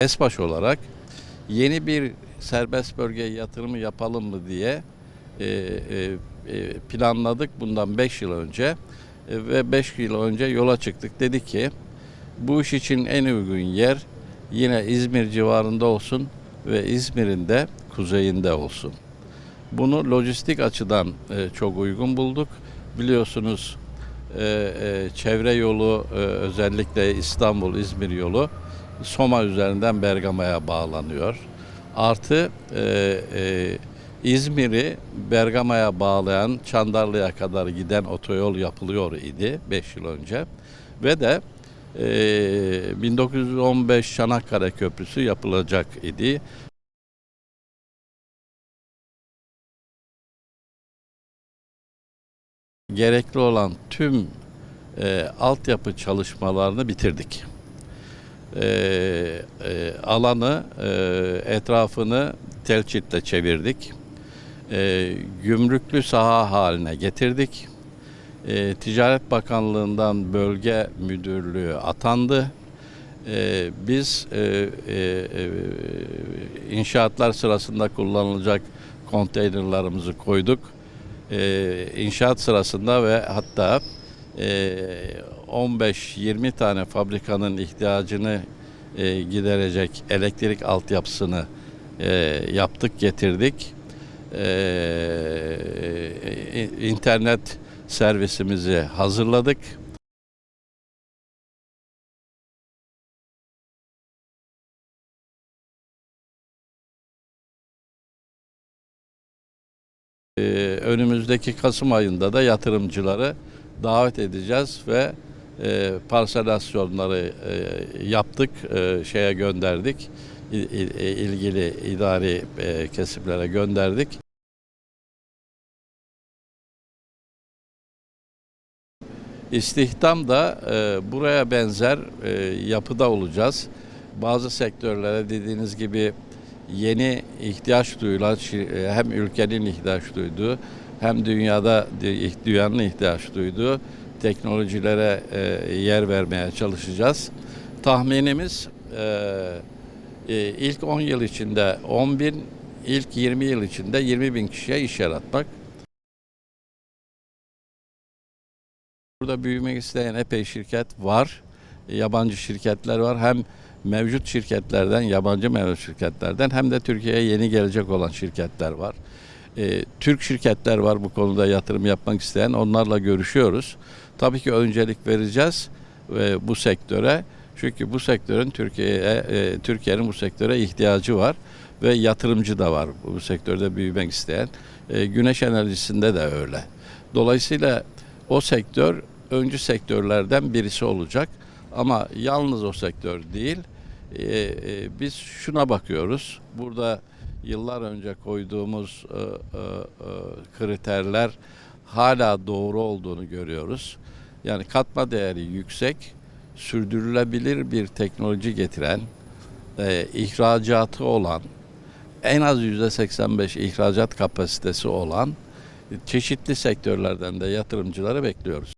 ESBAŞ olarak yeni bir serbest bölge yatırımı yapalım mı diye e, e, e, planladık bundan 5 yıl önce E, ve 5 yıl önce yola çıktık. Dedi ki bu iş için en uygun yer yine İzmir civarında olsun ve İzmir'in de kuzeyinde olsun. Bunu lojistik açıdan e, çok uygun bulduk. Biliyorsunuz e, e, çevre yolu e, özellikle İstanbul-İzmir yolu Soma üzerinden Bergama'ya bağlanıyor. Artı e, e, İzmir'i Bergama'ya bağlayan Çandarlı'ya kadar giden otoyol yapılıyor idi 5 yıl önce. Ve de e, 1915 Çanakkale Köprüsü yapılacak idi. Gerekli olan tüm e, altyapı çalışmalarını bitirdik. E, e, alanı, e, etrafını telçitle çevirdik. E, gümrüklü saha haline getirdik. E, Ticaret Bakanlığı'ndan bölge müdürlüğü atandı. E, biz e, e, e, inşaatlar sırasında kullanılacak konteynerlarımızı koyduk. E, inşaat sırasında ve hatta e, 15-20 tane fabrikanın ihtiyacını e, giderecek elektrik altyapısını e, yaptık, getirdik. E, internet servisimizi hazırladık. Ee, önümüzdeki Kasım ayında da yatırımcıları davet edeceğiz ve e, parselasyonları e, yaptık, e, şeye gönderdik, İl- il- e, ilgili idari e, kesimlere gönderdik. İstihdam da e, buraya benzer e, yapıda olacağız. Bazı sektörlere dediğiniz gibi yeni ihtiyaç duyulan e, hem ülkenin ihtiyaç duyduğu hem dünyada dünyanın ihtiyaç duyduğu teknolojilere e, yer vermeye çalışacağız. Tahminimiz e, e, ilk 10 yıl içinde 10 bin, ilk 20 yıl içinde 20 bin kişiye iş yaratmak. Burada büyümek isteyen epey şirket var. Yabancı şirketler var. Hem mevcut şirketlerden, yabancı mevcut şirketlerden hem de Türkiye'ye yeni gelecek olan şirketler var. Ee, Türk şirketler var bu konuda yatırım yapmak isteyen. Onlarla görüşüyoruz. Tabii ki öncelik vereceğiz e, bu sektöre. Çünkü bu sektörün Türkiye'ye, e, Türkiye'nin bu sektöre ihtiyacı var ve yatırımcı da var bu sektörde büyümek isteyen. E, güneş enerjisinde de öyle. Dolayısıyla o sektör öncü sektörlerden birisi olacak. Ama yalnız o sektör değil. Ee, e, biz şuna bakıyoruz. Burada yıllar önce koyduğumuz e, e, e, kriterler hala doğru olduğunu görüyoruz. Yani katma değeri yüksek, sürdürülebilir bir teknoloji getiren, e, ihracatı olan, en az %85 ihracat kapasitesi olan çeşitli sektörlerden de yatırımcıları bekliyoruz.